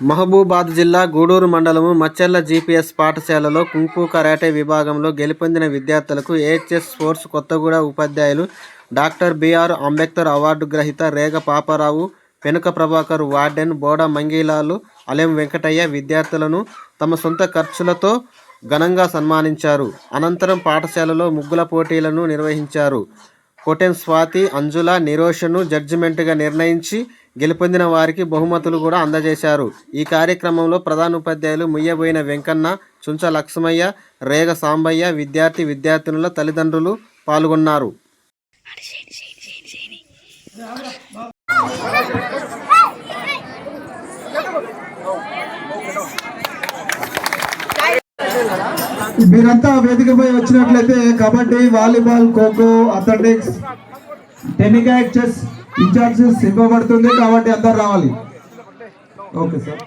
మహబూబాద్ జిల్లా గూడూరు మండలము మచ్చెర్ల జీపీఎస్ పాఠశాలలో కుంఫు కరాటే విభాగంలో గెలుపొందిన విద్యార్థులకు ఏహెచ్ఎస్ స్పోర్ట్స్ కొత్తగూడ ఉపాధ్యాయులు డాక్టర్ బిఆర్ అంబేద్కర్ అవార్డు గ్రహీత రేగ పాపారావు వెనుక ప్రభాకర్ వార్డెన్ బోడ మంగీలాలు అలెం వెంకటయ్య విద్యార్థులను తమ సొంత ఖర్చులతో ఘనంగా సన్మానించారు. అనంతరం పాఠశాలలో ముగ్గుల పోటీలను నిర్వహించారు. కొటెన్ స్వాతి అంజుల నిరోషను జడ్జిమెంట్గా నిర్ణయించి గెలుపొందిన వారికి బహుమతులు కూడా అందజేశారు. ఈ కార్యక్రమంలో ప్రధాన ఉపాధ్యాయులు ముయ్యబోయిన వెంకన్న చుంచ లక్ష్మయ్య రేగ సాంబయ్య విద్యార్థి విద్యార్థినుల తల్లిదండ్రులు పాల్గొన్నారు. మీరంతా వేదికపై వచ్చినట్లయితే kabaddi volleyball kho kho athletics tenikoit chess incharges ఇవ్వబడుతుంది కాబట్టి అందరు రావాలి. Okay sir.